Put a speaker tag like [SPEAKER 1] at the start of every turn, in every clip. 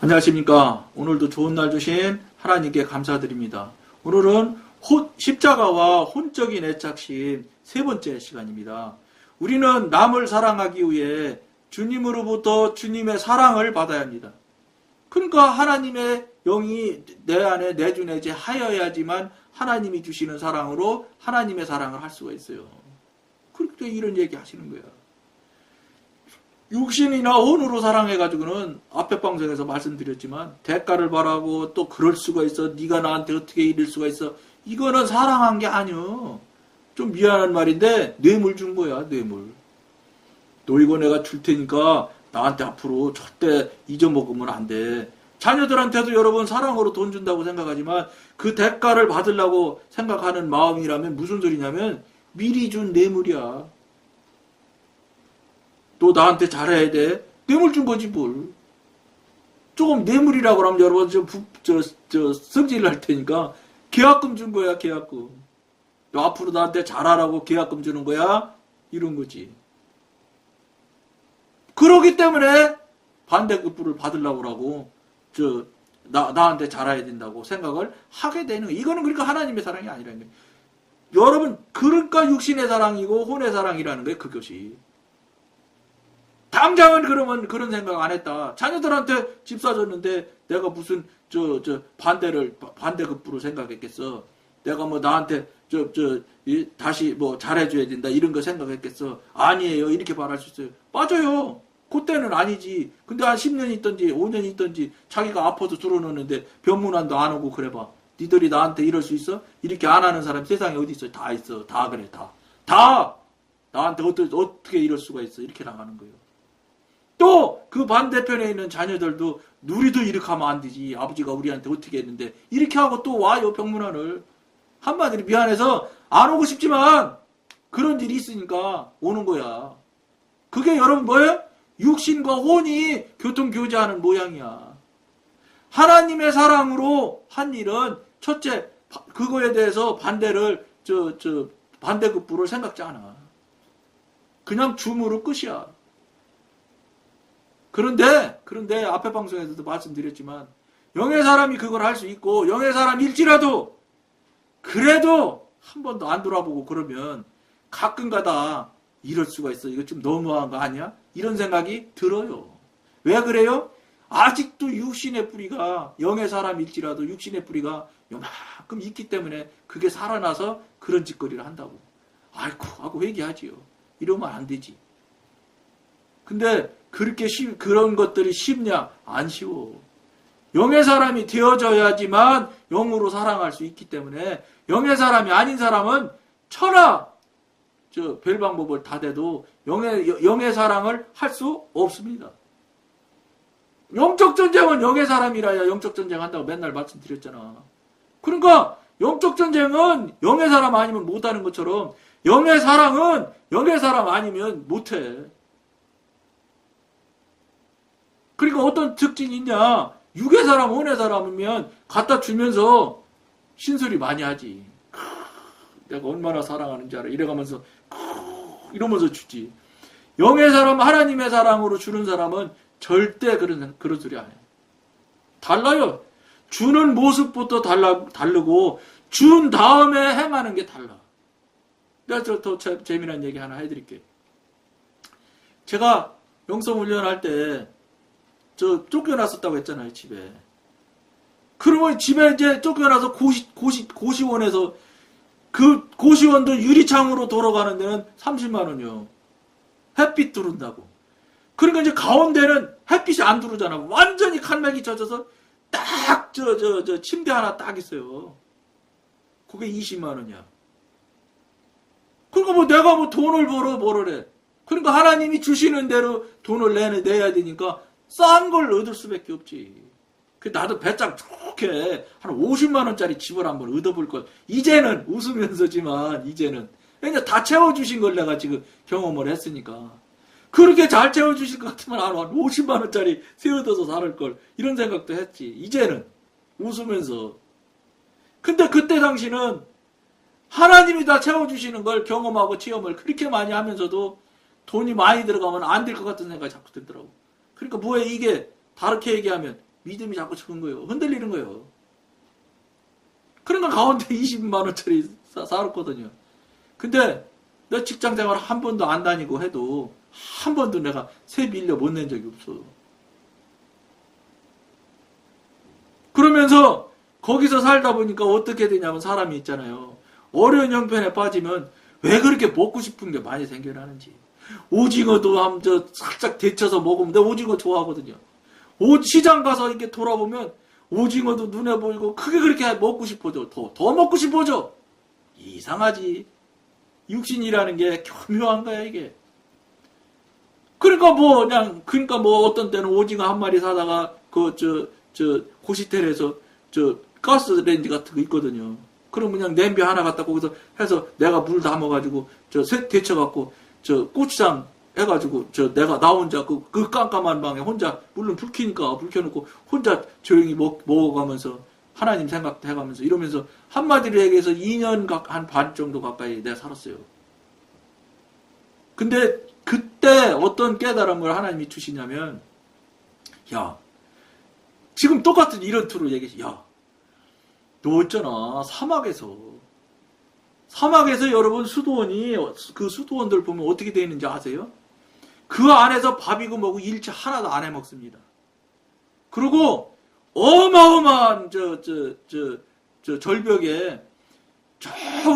[SPEAKER 1] 안녕하십니까. 오늘도 좋은 날 주신 하나님께 감사드립니다. 오늘은 혼- 십자가와 혼적인 애착신 세 번째 시간입니다. 우리는 남을 사랑하기 위해 주님으로부터 주님의 사랑을 받아야 합니다. 그러니까 하나님의 영이 내 안에 내주내지 하여야지만 하나님이 주시는 사랑으로 하나님의 사랑을 할 수가 있어요. 그렇게 이런 얘기 하시는 거예요. 육신이나 혼으로 사랑해가지고는 앞에 방송에서 말씀드렸지만 대가를 바라고 또 그럴 수가 있어. 네가 나한테 어떻게 이럴 수가 있어. 이거는 사랑한 게 아니요 좀 미안한 말인데 뇌물 준 거야 뇌물. 너 이거 내가 줄 테니까 나한테 앞으로 절대 잊어먹으면 안 돼. 자녀들한테도 여러분 사랑으로 돈 준다고 생각하지만 그 대가를 받으려고 생각하는 마음이라면 무슨 소리냐면 미리 준 뇌물이야 너 나한테 잘해야 돼. 뇌물 준 거지 뭘. 조금 뇌물이라고 하면 여러분 저, 부, 저, 저 성질을 할 테니까 계약금 준 거야 계약금. 너 앞으로 나한테 잘하라고 계약금 주는 거야 이런 거지. 그러기 때문에 반대급부를 받으려고 그러고 저 나, 나한테 잘해야 된다고 생각을 하게 되는. 이거는 그러니까 하나님의 사랑이 아니라는 거예요. 여러분 그러니까 육신의 사랑이고 혼의 사랑이라는 거예요 그것이. 당장은 그러면 그런 생각 안 했다. 자녀들한테 집 사줬는데 내가 무슨 저 저 반대를 반대급부로 생각했겠어. 내가 뭐 나한테 저 저 다시 뭐 잘해줘야 된다 이런 거 생각했겠어. 아니에요 이렇게 말할 수 있어요. 맞아요. 그때는 아니지. 근데 한 10년 있던지 5년 있던지 자기가 아파도 들어놓는데 병문안도 안 오고 그래봐. 니들이 나한테 이럴 수 있어? 이렇게 안 하는 사람 세상에 어디 있어? 다 있어. 다 그래 다. 다 나한테 어떻게 어떻게 이럴 수가 있어? 이렇게 나가는 거예요. 또 그 반대편에 있는 자녀들도 누리도 이렇게 하면 안 되지. 아버지가 우리한테 어떻게 했는데 이렇게 하고 또 와요 병문안을. 한마디로 미안해서 안 오고 싶지만 그런 일이 있으니까 오는 거야. 그게 여러분 뭐예요? 육신과 혼이 교통교제하는 모양이야. 하나님의 사랑으로 한 일은 첫째 바- 그거에 대해서 반대를 저 저 반대급부를 생각지 않아. 그냥 줌으로 끝이야. 그런데 그런데 앞에 방송에서도 말씀드렸지만 영의 사람이 그걸 할 수 있고 영의 사람일지라도 그래도 한 번도 안 돌아보고 그러면 가끔가다 이럴 수가 있어. 이거 좀 너무한 거 아니야? 이런 생각이 들어요. 왜 그래요? 아직도 육신의 뿌리가 영의 사람일지라도 육신의 뿌리가 요만큼 있기 때문에 그게 살아나서 그런 짓거리를 한다고. 아이고 하고 회개하지요. 이러면 안 되지. 근데 그렇게 쉽- 그런 것들이 쉽냐? 안 쉬워. 영의 사람이 되어져야지만 영으로 사랑할 수 있기 때문에 영의 사람이 아닌 사람은 천하 저 별 방법을 다 대도 영의 영의 사랑을 할 수 없습니다. 영적 전쟁은 영의 사람이라야 영적 전쟁 한다고 맨날 말씀드렸잖아. 그러니까 영적 전쟁은 영의 사람 아니면 못하는 것처럼 영의 사랑은 영의 사람 아니면 못해. 그러니까 어떤 특징이 있냐? 육의 사람, 혼의 사람이면 갖다 주면서 신소리 많이 하지. 크, 내가 얼마나 사랑하는지 알아. 이래가면서 크, 이러면서 주지. 영의 사람, 하나님의 사랑으로 주는 사람은 절대 그런 그런 소리 안 해. 달라요. 주는 모습부터 달라 다르고 준 다음에 행하는 게 달라. 내가 저더 재미난 얘기 하나 해드릴게. 제가 영성 훈련할 때 저 쫓겨났었다고 했잖아요 집에. 그러면 집에 이제 쫓겨나서 고시 고시 고시원에서 그 고시원도 유리창으로 돌아가는 데는 30만 원이요. 햇빛 들어온다고. 그러니까 이제 가운데는 햇빛이 안 들어오잖아. 완전히 칼막이 젖어서 딱 저 저 저 침대 하나 딱 있어요. 그게 20만 원이야. 그러니까 뭐 내가 뭐 돈을 벌어 벌어래. 그러니까 하나님이 주시는 대로 돈을 내는 내야 되니까 싼 걸 얻을 수밖에 없지. 그 나도 배짱 좋게 한 50만 원짜리 집을 한번 얻어볼 걸. 이제는 웃으면서지만 이제는 그냥 다 채워주신 걸 내가 지금 경험을 했으니까. 그렇게 잘 채워주실 것 같으면 한 50만 원짜리 새 얻어서 살 걸. 이런 생각도 했지. 이제는 웃으면서. 근데 그때 당시는 하나님이 다 채워주시는 걸 경험하고 체험을 그렇게 많이 하면서도 돈이 많이 들어가면 안 될 것 같은 생각이 자꾸 들더라고. 그러니까 뭐에 이게 다르게 얘기하면 믿음이 자꾸 적은 거예요. 흔들리는 거예요. 그러니까 가운데 20만 원짜리 사, 살았거든요. 근데 내 직장 생활 한 번도 안 다니고 해도 한 번도 내가 세 빌려 못 낸 적이 없어. 그러면서 거기서 살다 보니까 어떻게 되냐면 사람이 있잖아요. 어려운 형편에 빠지면 왜 그렇게 먹고 싶은 게 많이 생겨나는지. 오징어도 한저 살짝 데쳐서 먹으면 내 오징어 좋아하거든요. 오, 시장 가서 이렇게 돌아보면 오징어도 눈에 보이고 크게 그렇게 먹고 싶어져. 더, 더 먹고 싶어져. 이상하지. 육신이라는 게 교묘한 거야, 이게. 그러니까 뭐, 그냥, 그러니까 뭐 어떤 때는 오징어 한 마리 사다가 그, 저, 저, 고시텔에서 저, 가스레인지 같은 거 있거든요. 그럼 그냥 냄비 하나 갖다 거기서 해서 내가 물 담아가지고 저, 세, 데쳐갖고 저, 고추장 해가지고 저 내가 나 혼자 그, 그 깜깜한 방에 혼자 물론 불 켜니까 불 켜놓고 혼자 조용히 먹, 먹어가면서 하나님 생각해가면서 이러면서 한마디로 얘기해서 2년 한 반 정도 가까이 내가 살았어요. 근데 그때 어떤 깨달음을 하나님이 주시냐면 야 지금 똑같은 이런 투로 얘기해 야 너 있잖아 사막에서 사막에서 여러분 수도원이 그 수도원들 보면 어떻게 되어 있는지 아세요? 그 안에서 밥이고 뭐고 일체 하나도 안 해 먹습니다. 그리고 어마어마한 저 저 저 저 절벽에 저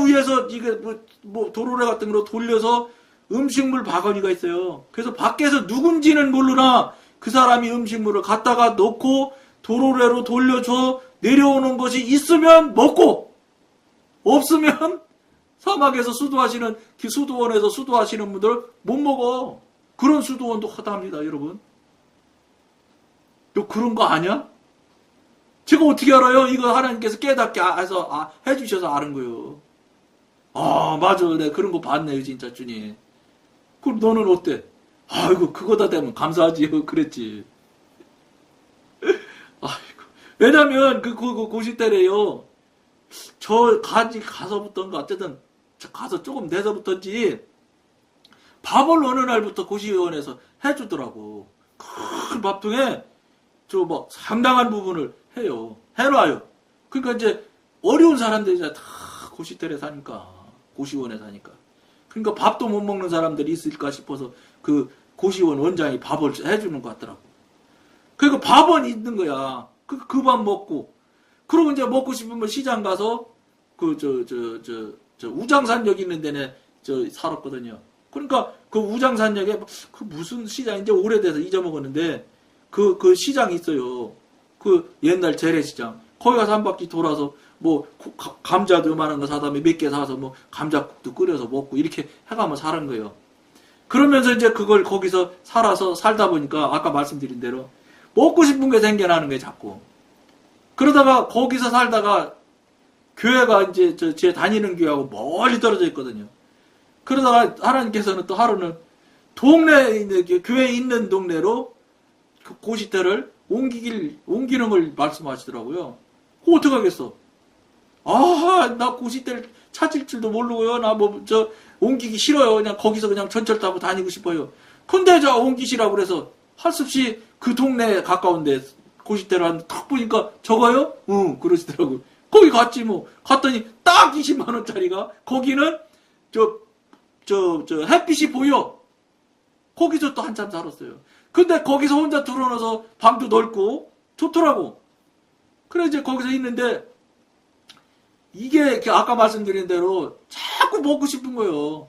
[SPEAKER 1] 위에서 이게 뭐, 뭐 도로래 같은 거로 돌려서 음식물 바구니가 있어요. 그래서 밖에서 누군지는 모르나 그 사람이 음식물을 갖다가 놓고 도로래로 돌려줘 내려오는 것이 있으면 먹고 없으면 사막에서 수도하시는 그 수도원에서 수도하시는 분들 못 먹어. 그런 수도원도 허다합니다, 여러분. 너 그런 거 아냐? 제가 어떻게 알아요? 이거 하나님께서 깨닫게 해서 아, 해주셔서 아는 거예요. 아 맞아, 네 그런 거 봤네요, 진짜 주님. 그럼 너는 어때? 아이고 그거다 되면 감사하지, 그랬지. 아이고 왜냐면 그, 그, 그 고시 때래요. 저 가지 가서부터인가 어쨌든 가서 조금 내서부터인지 밥을 어느 날부터 고시원에서 해주더라고. 큰 밥통에 저 뭐 상당한 부분을 해요. 해놔요. 그러니까 이제 어려운 사람들이 다 고시텔에 사니까 고시원에 사니까. 그러니까 밥도 못 먹는 사람들이 있을까 싶어서 그 고시원 원장이 밥을 해주는 것 같더라고. 그러니까 밥은 있는 거야. 그, 그밥 먹고. 그러고 이제 먹고 싶으면 시장 가서 그, 저, 저, 저, 저 우장산역 있는 데네 저 살았거든요. 그러니까 그 우장산역에 그 무슨 시장인지 오래돼서 잊어먹었는데 그, 그 시장이 있어요. 그 옛날 재래시장. 거기 가서 한 바퀴 돌아서 뭐 감자도 요만한 거 사다 몇개 사서 뭐 감자국도 끓여서 먹고 이렇게 해가면 사는 거예요. 그러면서 이제 그걸 거기서 살아서 살다 보니까 아까 말씀드린 대로 먹고 싶은 게 생겨나는 거예요, 자꾸. 그러다가 거기서 살다가 교회가 이제 저 제 다니는 교회하고 멀리 떨어져 있거든요. 그러다가 하나님께서는 또 하루는 동네에 있는 그 교회 있는 동네로 그 고시대를 옮기길 옮기는 걸 말씀하시더라고요. 어떻게 하겠어? 아, 나 고시대를 찾을 줄도 모르고요. 나 뭐 저 옮기기 싫어요. 그냥 거기서 그냥 전철 타고 다니고 싶어요. 근데 저 옮기시라고 그래서 할 수 없이 그 동네에 가까운 데 고시대로 한딱 보니까 저거요? 응, 그러시더라고요. 거기 갔지 뭐. 갔더니 딱 20만 원짜리가 거기는 저 저, 저, 햇빛이 보여. 거기서 또 한참 살았어요. 근데 거기서 혼자 들어놓아서 방도 넓고 좋더라고. 그래, 이제 거기서 있는데, 이게 아까 말씀드린 대로 자꾸 먹고 싶은 거예요.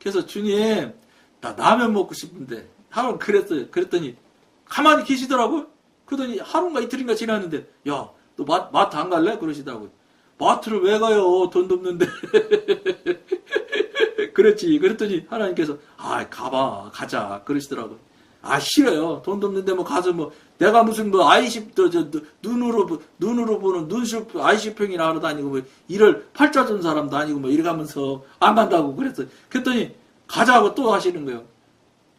[SPEAKER 1] 그래서 주님, 나 라면 먹고 싶은데, 하루 그랬어요. 그랬더니, 가만히 계시더라고요. 그러더니 하루인가 이틀인가 지났는데, 야, 너 마, 마트 안 갈래? 그러시더라고요. 마트를 왜 가요? 돈도 없는데. 그랬지. 그랬더니 하나님께서 아 가봐 가자 그러시더라고요. 아 싫어요. 돈도 없는데 뭐 가서 뭐 내가 무슨 뭐 아이십 저, 저 눈으로 보- 눈으로 보는 눈쇼 아이쇼핑이나 하러 다니고 뭐 일을 팔자 준 사람도 아니고 뭐 이래 가면서 안 간다고 그랬어요. 그랬더니 가자고 또 하시는 거예요.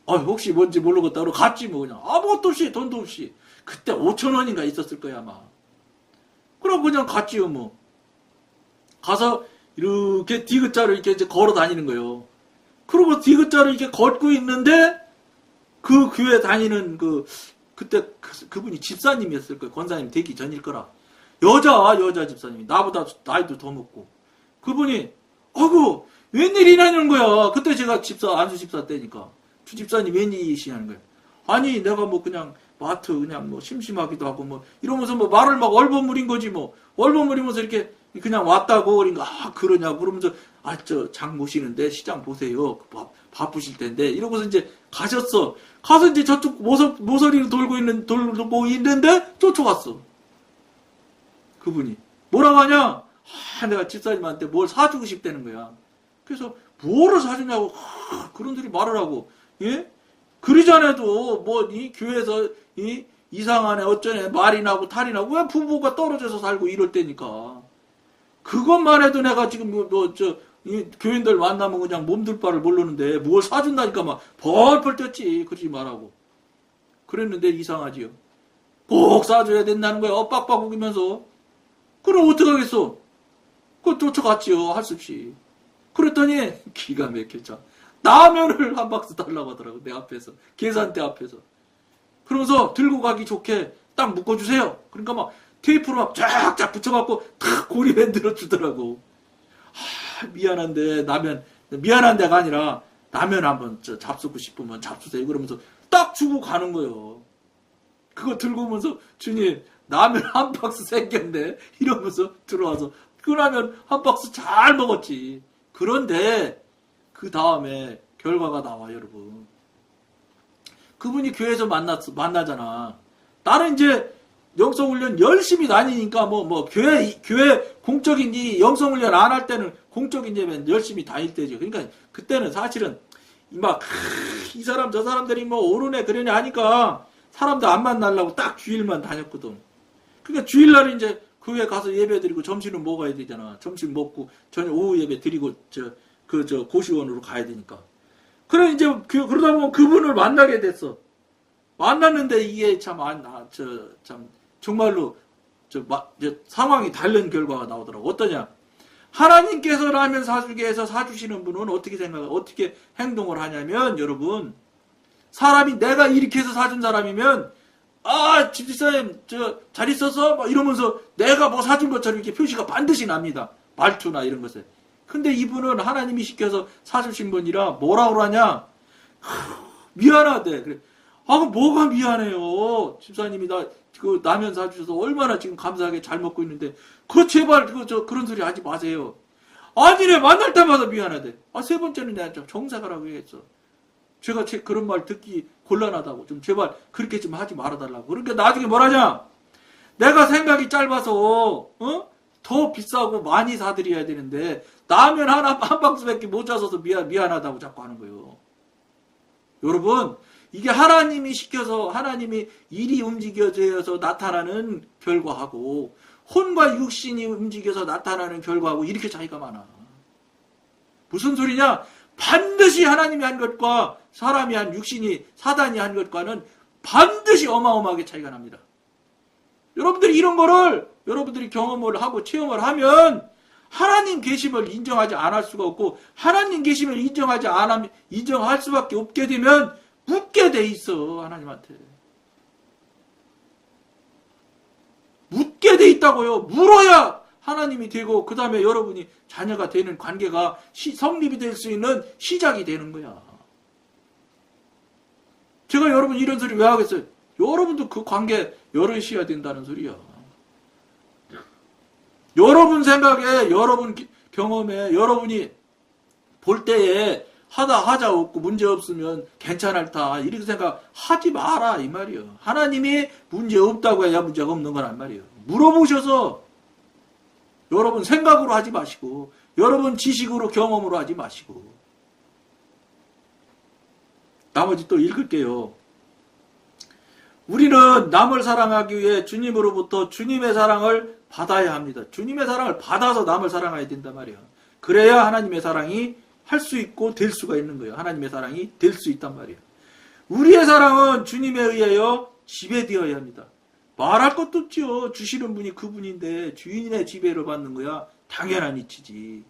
[SPEAKER 1] 아 혹시 뭔지 모르겠다. 그러고 갔지 뭐 그냥 아무것도 없이 돈도 없이 그때 5천 원인가 있었을 거야 아마. 그럼 그냥 갔지요 뭐. 가서 이렇게 디귿자로 이렇게 이제 걸어 다니는 거예요. 그리고 디귿자로 이렇게 걷고 있는데 그 교회 다니는 그, 그때 그, 그분이 집사님이었을 거예요. 권사님 되기 전일 거라. 여자, 여자 집사님이. 나보다 나이도 더 먹고. 그분이, 어구, 웬일이냐는 거야. 그때 제가 집사, 안수 집사 때니까. 주 집사님 웬일이시냐는 거야. 아니, 내가 뭐 그냥 마트 그냥 뭐 심심하기도 하고 뭐 이러면서 뭐 말을 막 얼버무린 거지 뭐. 얼버무리면서 이렇게 그냥 왔다고 그러니까 아, 그러냐고 그러면서 아, 저장 모시는데 시장 보세요. 바, 바쁘실 텐데 이러고서 이제 가셨어. 가서 이제 저쪽 모서, 모서리를 돌고 있는, 돌고 있는데 쫓아갔어. 그분이. 뭐라고 하냐? 아, 내가 집사님한테 뭘 사주고 싶다는 거야. 그래서 뭐를 사주냐고 하, 그런 들이 말을 하고 예? 그리 전에도 뭐 이 교회에서 이 이상하네 어쩌네 말이 나고 탈이 나고 왜 부부가 떨어져서 살고 이럴 때니까. 그것만 해도 내가 지금 뭐저 이 교인들 만나면 그냥 몸둘 바를 모르는데 뭘 사준다니까 막 벌벌 뛰었지. 그러지 말라고. 그랬는데 이상하지요. 꼭 사줘야 된다는 거야. 엇박박 우기면서. 그럼 어떡하겠어? 그거 쫓아갔지요. 할 수 없이. 그랬더니 기가 막혔죠 라면을 한 박스 달라고 하더라고 내 앞에서. 계산대 앞에서. 그러면서 들고 가기 좋게 딱 묶어주세요. 그러니까 막 테이프로 막 쫙쫙 붙여갖고 탁 고리 만들어 주더라고. 아, 미안한데 라면. 미안한데가 아니라 라면 한번 저 잡수고 싶으면 잡수세요. 그러면서 딱 주고 가는 거예요. 그거 들고 오면서 주님 라면 한 박스 생겼네. 이러면서 들어와서 그 라면 한 박스 잘 먹었지. 그런데 그 다음에 결과가 나와 여러분 그분이 교회에서 만났 만나잖아 나는 이제 영성훈련 열심히 다니니까 뭐 뭐 교회 교회 공적인지 영성훈련 안 할 때는 공적인지면 열심히 다닐 때죠. 그러니까 그때는 사실은 막 이 사람 저 사람들이 뭐 오르네 그러네 하니까 사람들 안 만나려고 딱 주일만 다녔거든. 그러니까 주일날 이제 교회 가서 예배 드리고 점심은 먹어야 되잖아. 점심 먹고 저녁 오후 예배 드리고 저 그 저 고시원으로 가야 되니까. 그래 이제 그, 그러다 보면 그분을 만나게 됐어. 만났는데 이게 참안저참 정말로 저, 마, 저 상황이 다른 결과가 나오더라고. 어떠냐? 하나님께서 라면 사주게 해서 사주시는 분은 어떻게 생각, 어떻게 행동을 하냐면, 여러분, 사람이 내가 이렇게 해서 사준 사람이면, 아, 집사님, 저, 잘 있었어? 막 이러면서 내가 뭐 사준 것처럼 이렇게 표시가 반드시 납니다. 말투나 이런 것에. 근데 이분은 하나님이 시켜서 사주신 분이라 뭐라 그러냐? 미안하대. 그래. 아, 뭐가 미안해요. 집사님이 나, 그, 라면 사주셔서 얼마나 지금 감사하게 잘 먹고 있는데, 그, 제발, 그, 저, 그런 소리 하지 마세요. 아니래, 만날 때마다 미안하대. 아, 세 번째는 내가 좀 정색하라고 얘기했어. 제가 제 그런 말 듣기 곤란하다고. 좀 제발 그렇게 좀 하지 말아달라고. 그러니까 나중에 뭐라냐? 내가 생각이 짧아서, 어? 더 비싸고 많이 사드려야 되는데, 라면 하나, 한 박스밖에 못 잡아서 미안, 미안하다고 자꾸 하는 거예요. 여러분, 이게 하나님이 시켜서 하나님이 일이 움직여져서 나타나는 결과하고 혼과 육신이 움직여서 나타나는 결과하고 이렇게 차이가 많아. 무슨 소리냐? 반드시 하나님이 한 것과 사람이 한 육신이 사단이 한 것과는 반드시 어마어마하게 차이가 납니다. 여러분들이 이런 거를 여러분들이 경험을 하고 체험을 하면 하나님 계심을 인정하지 않을 수가 없고 하나님 계심을 인정하지 않으면 인정할 수밖에 없게 되면 묻게 돼 있어 하나님한테. 묻게 돼 있다고요. 물어야 하나님이 되고 그 다음에 여러분이 자녀가 되는 관계가 시, 성립이 될 수 있는 시작이 되는 거야. 제가 여러분 이런 소리 왜 하겠어요 여러분도 그 관계 열으셔야 된다는 소리야 여러분 생각에 여러분 경험에 여러분이 볼 때에 하다 하자 없고 문제 없으면 괜찮을다 이렇게 생각하지 마라 이 말이요. 하나님이 문제 없다고 해야 문제가 없는 거란 말이에요. 물어보셔서 여러분 생각으로 하지 마시고 여러분 지식으로 경험으로 하지 마시고 나머지 또 읽을게요. 우리는 남을 사랑하기 위해 주님으로부터 주님의 사랑을 받아야 합니다. 주님의 사랑을 받아서 남을 사랑해야 된단 말이에요. 그래야 하나님의 사랑이 할 수 있고 될 수가 있는 거예요. 하나님의 사랑이 될 수 있단 말이에요. 우리의 사랑은 주님에 의하여 지배되어야 합니다. 말할 것도 없죠. 주시는 분이 그분인데 주인의 지배를 받는 거야. 당연한 이치지.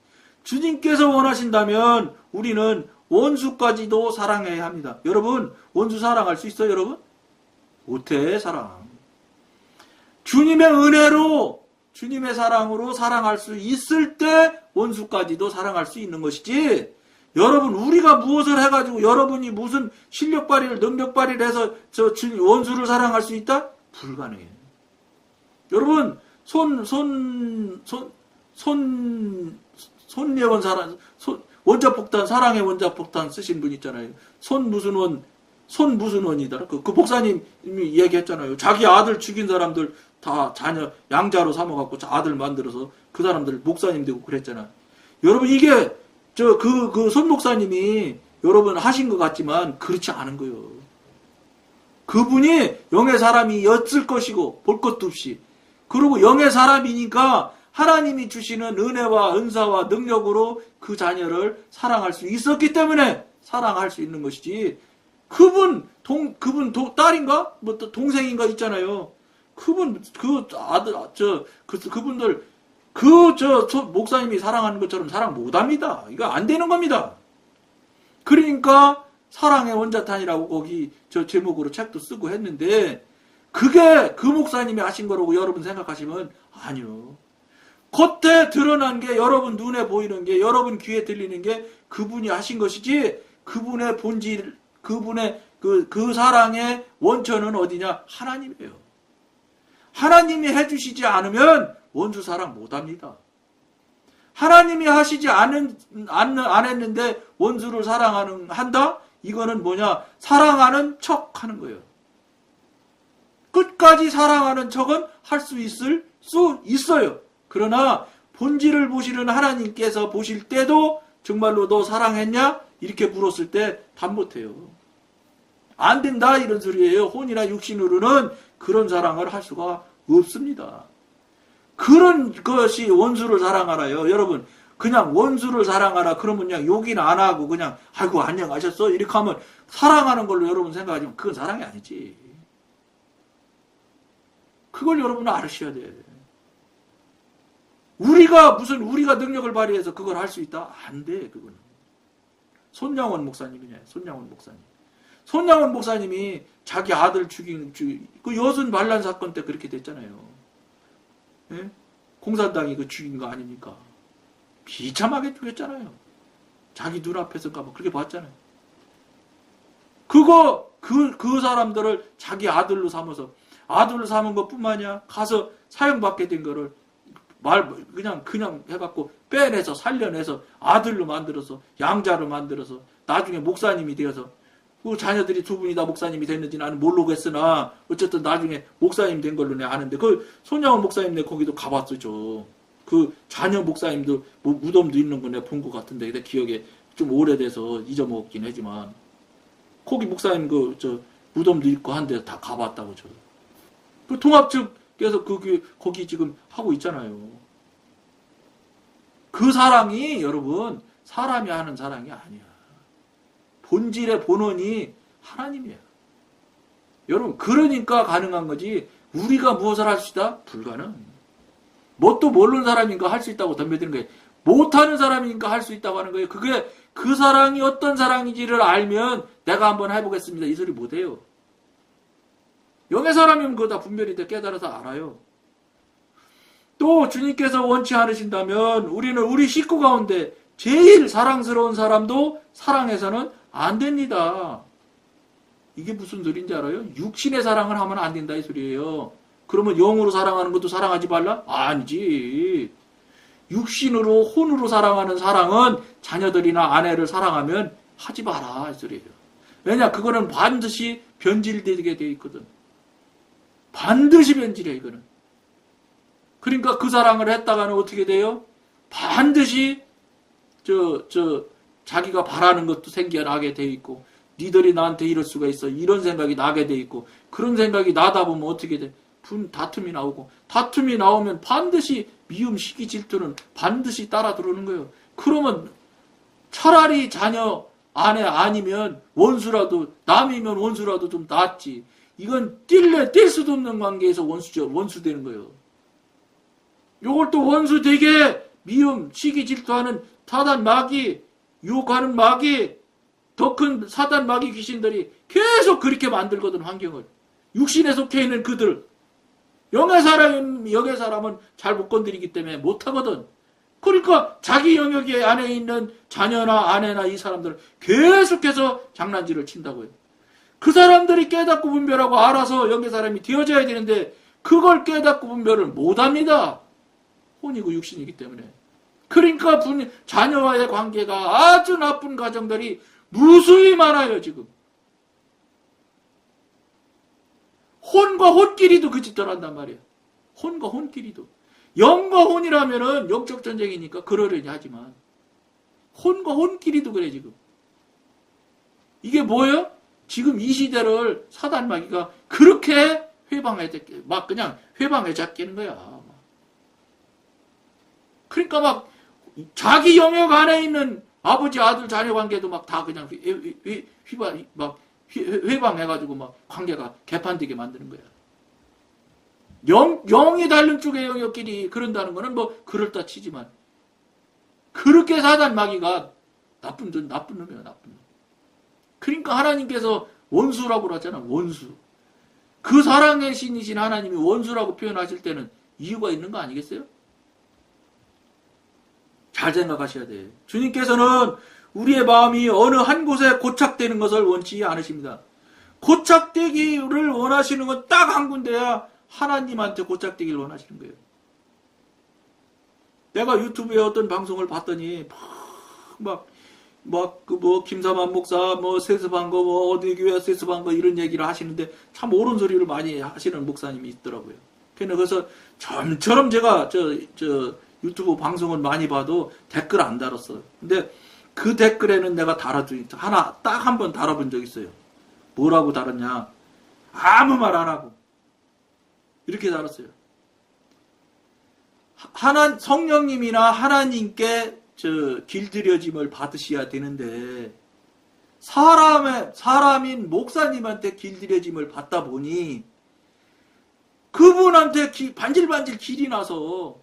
[SPEAKER 1] 주님께서 원하신다면 우리는 원수까지도 사랑해야 합니다. 여러분, 원수 사랑할 수 있어요, 여러분? 못해 사랑. 주님의 은혜로 주님의 사랑으로 사랑할 수 있을 때 원수까지도 사랑할 수 있는 것이지. 여러분 우리가 무엇을 해가지고 여러분이 무슨 실력 발휘를 능력 발휘를 해서 저 주- 원수를 사랑할 수 있다? 불가능해. 여러분 손 손 손 손 손예원 사랑 손 원자폭탄 사랑의 원자폭탄 쓰신 분 있잖아요. 손 무슨 원, 손 무슨 원이더라. 그, 그 목사님이 얘기했잖아요. 자기 아들 죽인 사람들 다 자녀 양자로 삼아갖고 자- 아들 만들어서 그 사람들 목사님 되고 그랬잖아. 여러분 이게 저 그 그 손 목사님이 여러분 하신 것 같지만 그렇지 않은 거예요. 그분이 영의 사람이었을 것이고 볼 것도 없이 그리고 영의 사람이니까 하나님이 주시는 은혜와 은사와 능력으로 그 자녀를 사랑할 수 있었기 때문에 사랑할 수 있는 것이지. 그분 동 그분 도, 딸인가 뭐또 동생인가 있잖아요. 그분 그 아들 저 그, 그분들 그 저 목사님이 사랑하는 것처럼 사랑 못합니다. 이거 안 되는 겁니다. 그러니까 사랑의 원자탄이라고 거기 저 제목으로 책도 쓰고 했는데 그게 그 목사님이 하신 거라고 여러분 생각하시면 아니요. 겉에 드러난 게 여러분 눈에 보이는 게 여러분 귀에 들리는 게 그분이 하신 것이지 그분의 본질 그분의 그, 그 사랑의 원천은 어디냐 하나님이에요. 하나님이 해주시지 않으면 원수 사랑 못합니다. 하나님이 하시지 않은 안, 안 했는데 원수를 사랑하는 한다? 이거는 뭐냐? 사랑하는 척 하는 거예요. 끝까지 사랑하는 척은 할 수 있을 수 있어요. 그러나 본질을 보시는 하나님께서 보실 때도 정말로 너 사랑했냐? 이렇게 물었을 때 답 못해요. 안 된다 이런 소리예요. 혼이나 육신으로는 그런 사랑을 할 수가 없습니다. 그런 것이 원수를 사랑하라요. 여러분 그냥 원수를 사랑하라 그러면 그냥 욕이나 안 하고 그냥 아이고 안녕하셨어 이렇게 하면 사랑하는 걸로 여러분 생각하지만 그건 사랑이 아니지. 그걸 여러분은 알으셔야 돼. 우리가 무슨 우리가 능력을 발휘해서 그걸 할 수 있다? 안 돼, 그거는. 손양원 목사님이냐, 손양원 목사님. 손양원 목사님이 자기 아들 죽인, 죽인 그 여순 반란 사건 때 그렇게 됐잖아요. 예? 공산당이 그 죽인 거 아닙니까? 비참하게 죽였잖아요. 자기 눈앞에서가 뭐 그렇게 봤잖아요. 그거, 그, 그 사람들을 자기 아들로 삼아서 아들로 삼은 것 뿐만이 아니라 가서 사형받게 된 거를 말 그냥 그냥 해갖고 빼내서 살려내서 아들로 만들어서 양자로 만들어서 나중에 목사님이 되어서 그 자녀들이 두 분이 다 목사님이 됐는지 나는 모르겠으나 어쨌든 나중에 목사님 된 걸로 내 아는데 그 손양원 목사님 네 거기도 가봤었죠. 그 자녀 목사님도 뭐 무덤도 있는 거 내가 본 것 같은데 내 기억에 좀 오래돼서 잊어먹었긴 하지만 거기 목사님 그 저 무덤도 있고 한데 다 가봤다고 저. 그 통합 측 에서 그 거기 지금 하고 있잖아요. 그 사랑이 여러분 사람이 하는 사랑이 아니야. 본질의 본원이 하나님이야. 여러분 그러니까 가능한 거지 우리가 무엇을 할 수 있다? 불가능. 뭣도 모르는 사람인가 할 수 있다고 덤벼드는 거예요. 못하는 사람이니까 할 수 있다고 하는 거예요. 그게 그 사랑이 어떤 사랑인지를 알면 내가 한번 해보겠습니다. 이 소리 못해요. 영의 사람이면 그거 다 분별이 돼 깨달아서 알아요. 또 주님께서 원치 않으신다면 우리는 우리 식구 가운데 제일 사랑스러운 사람도 사랑해서는 안 됩니다. 이게 무슨 소리인지 알아요? 육신의 사랑을 하면 안 된다 이 소리예요. 그러면 영으로 사랑하는 것도 사랑하지 말라? 아니지. 육신으로 혼으로 사랑하는 사랑은 자녀들이나 아내를 사랑하면 하지 마라 이 소리예요. 왜냐 그거는 반드시 변질되게 돼 있거든. 반드시 변질해 이거는. 그러니까 그 사랑을 했다가는 어떻게 돼요? 반드시 저 저 자기가 바라는 것도 생겨나게 돼 있고 니들이 나한테 이럴 수가 있어 이런 생각이 나게 돼 있고 그런 생각이 나다 보면 어떻게 돼? 분 다툼이 나오고 다툼이 나오면 반드시 미움 시기 질투는 반드시 따라 들어오는 거예요. 그러면 차라리 자녀 아내 아니면 원수라도 남이면 원수라도 좀 낫지. 이건 뛸래 뛸 수도 없는 관계에서 원수죠. 원수 되는 거예요. 요걸 또 원수 되게 미움, 시기 질투하는 사단 마귀, 유혹하는 마귀, 더 큰 사단 마귀 귀신들이 계속 그렇게 만들거든 환경을. 육신에 속해 있는 그들. 영의 사람, 영의 사람은 잘 못 건드리기 때문에 못하거든. 그러니까 자기 영역 안에 있는 자녀나 아내나 이 사람들을 계속해서 장난질을 친다고요. 그 사람들이 깨닫고 분별하고 알아서 영의 사람이 되어져야 되는데 그걸 깨닫고 분별을 못합니다. 혼이고 육신이기 때문에. 그러니까 분, 자녀와의 관계가 아주 나쁜 가정들이 무수히 많아요, 지금. 혼과 혼끼리도 그 짓들 한단 말이에요. 혼과 혼끼리도. 영과 혼이라면은 영적 전쟁이니까 그러려니 하지만 혼과 혼끼리도 그래 지금. 이게 뭐예요? 지금 이 시대를 사단 마귀가 그렇게 회방해 막 그냥 회방해 잡기는 거야. 그러니까 막 자기 영역 안에 있는 아버지 아들 자녀 관계도 막 다 그냥 휘휘휘 막 회방해가지고 막 관계가 개판되게 만드는 거야. 영, 영이 다른 쪽의 영역끼리 그런다는 거는 뭐 그럴다 치지만 그렇게 사단 마귀가 나쁜 놈, 나쁜 놈이야, 나쁜 놈. 그러니까 하나님께서 원수라고 그러잖아, 원수. 그 사랑의 신이신 하나님이 원수라고 표현하실 때는 이유가 있는 거 아니겠어요? 잘 생각하셔야 돼. 주님께서는 우리의 마음이 어느 한 곳에 고착되는 것을 원치 않으십니다. 고착되기를 원하시는 건 딱 한 군데야 하나님한테 고착되기를 원하시는 거예요. 내가 유튜브에 어떤 방송을 봤더니 막 막 그 뭐 김사만 목사 뭐 세습한 거 뭐 어디 교회 세습한 거 이런 얘기를 하시는데 참 옳은 소리를 많이 하시는 목사님이 있더라고요. 그래서 점처럼 제가 저 저 유튜브 방송을 많이 봐도 댓글 안 달았어요. 근데 그 댓글에는 내가 달아준 하나 딱 한 번 달아본 적 있어요. 뭐라고 달았냐? 아무 말 안 하고 이렇게 달았어요. 하나 성령님이나 하나님께 저 길들여짐을 받으셔야 되는데 사람의 사람인 목사님한테 길들여짐을 받다 보니 그분한테 기, 반질반질 길이 나서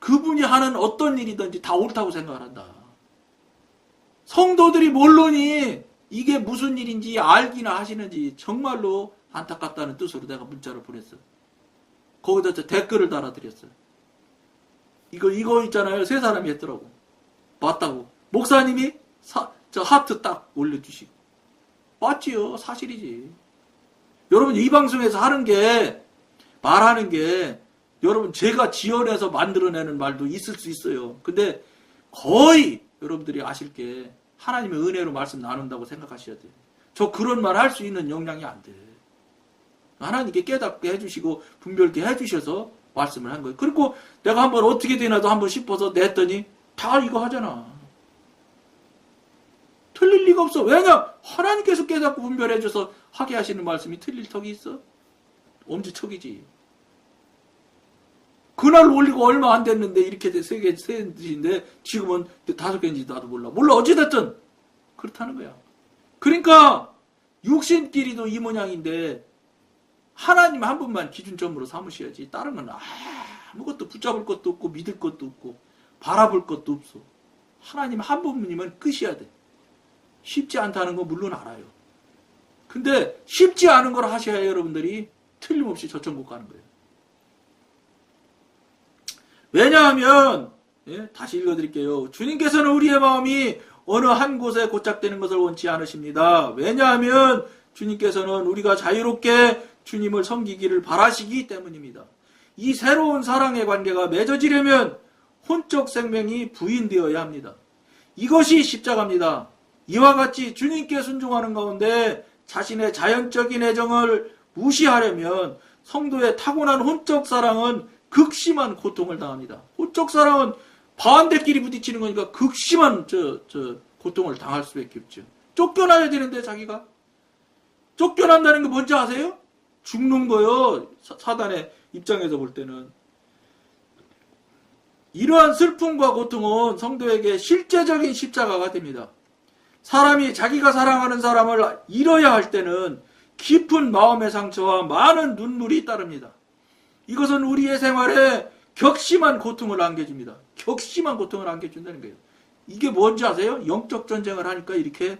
[SPEAKER 1] 그분이 하는 어떤 일이든지 다 옳다고 생각을 한다. 성도들이 물론이 이게 무슨 일인지 알기나 하시는지 정말로 안타깝다는 뜻으로 내가 문자를 보냈어. 거기다 댓글을 달아드렸어요. 이거, 이거 있잖아요. 세 사람이 했더라고. 맞다고. 목사님이 사, 저 하트 딱 올려주시고. 맞지요. 사실이지. 여러분, 이 방송에서 하는 게, 말하는 게, 여러분, 제가 지어내서 만들어내는 말도 있을 수 있어요. 근데 거의 여러분들이 아실 게 하나님의 은혜로 말씀 나눈다고 생각하셔야 돼요. 저 그런 말 할 수 있는 역량이 안 돼. 하나님께 깨닫게 해주시고 분별케 해주셔서 말씀을 한 거예요. 그리고 내가 한번 어떻게 되나도 한번 싶어서 냈더니 다 이거 하잖아. 틀릴 리가 없어. 왜냐? 하나님께서 깨닫고 분별해줘서 하게 하시는 말씀이 틀릴 턱이 있어? 엄지척이지. 그날 올리고 얼마 안 됐는데 이렇게 세 개, 세 개인데 지금은 다섯 개인지 나도 몰라. 몰라. 어찌됐든. 그렇다는 거야. 그러니까 육신끼리도 이 모양인데 하나님 한 분만 기준점으로 삼으셔야지. 다른 건 아무것도 붙잡을 것도 없고 믿을 것도 없고 바라볼 것도 없어. 하나님 한 분이면 끝이야 돼. 쉽지 않다는 거 물론 알아요. 근데 쉽지 않은 걸 하셔야 여러분들이 틀림없이 저천국 가는 거예요. 왜냐하면 예? 다시 읽어드릴게요. 주님께서는 우리의 마음이 어느 한 곳에 고착되는 것을 원치 않으십니다. 왜냐하면 주님께서는 우리가 자유롭게 주님을 섬기기를 바라시기 때문입니다. 이 새로운 사랑의 관계가 맺어지려면 혼적 생명이 부인되어야 합니다. 이것이 십자가입니다. 이와 같이 주님께 순종하는 가운데 자신의 자연적인 애정을 무시하려면 성도의 타고난 혼적 사랑은 극심한 고통을 당합니다. 호적 사랑은 반대끼리 부딪히는 거니까 극심한 저, 저 고통을 당할 수밖에 없죠. 쫓겨나야 되는데 자기가 쫓겨난다는 게 뭔지 아세요? 죽는 거요. 사단의 입장에서 볼 때는 이러한 슬픔과 고통은 성도에게 실제적인 십자가가 됩니다. 사람이 자기가 사랑하는 사람을 잃어야 할 때는 깊은 마음의 상처와 많은 눈물이 따릅니다. 이것은 우리의 생활에 격심한 고통을 안겨줍니다. 격심한 고통을 안겨준다는 거예요. 이게 뭔지 아세요? 영적 전쟁을 하니까 이렇게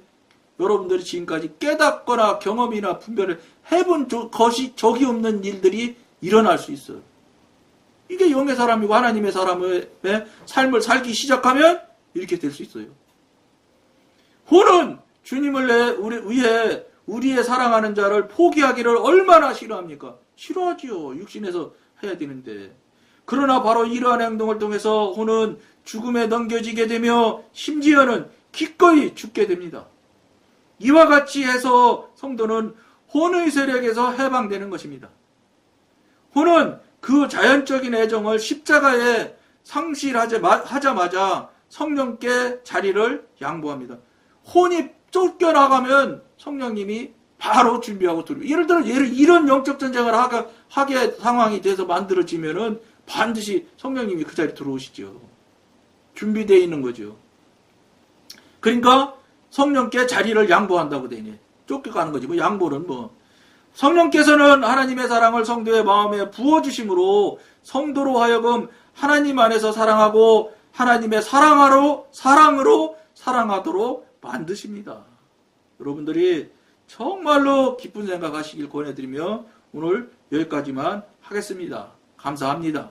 [SPEAKER 1] 여러분들이 지금까지 깨닫거나 경험이나 분별을 해본 조- 것이 적이 없는 일들이 일어날 수 있어요. 이게 영의 사람이고 하나님의 사람의 삶을 살기 시작하면 이렇게 될 수 있어요. 혼은 주님을 위해 우리의 사랑하는 자를 포기하기를 얼마나 싫어합니까? 싫어하지요. 육신에서 해야 되는데. 그러나 바로 이러한 행동을 통해서 혼은 죽음에 넘겨지게 되며 심지어는 기꺼이 죽게 됩니다. 이와 같이 해서 성도는 혼의 세력에서 해방되는 것입니다. 혼은 그 자연적인 애정을 십자가에 상실하자마자 성령께 자리를 양보합니다. 혼이 쫓겨나가면 성령님이 바로 준비하고 들어요. 예를 들어 예를 이런 영적 전쟁을 하게, 하게 상황이 돼서 만들어지면은 반드시 성령님이 그 자리에 들어오시죠. 준비되어 있는 거죠. 그러니까 성령께 자리를 양보한다고 되네. 쫓겨가는 거지. 뭐 양보는 뭐 성령께서는 하나님의 사랑을 성도의 마음에 부어주심으로 성도로 하여금 하나님 안에서 사랑하고 하나님의 사랑하로 사랑으로 사랑하도록 만드십니다. 여러분들이 정말로 기쁜 생각하시길 권해드리며 오늘 여기까지만 하겠습니다. 감사합니다.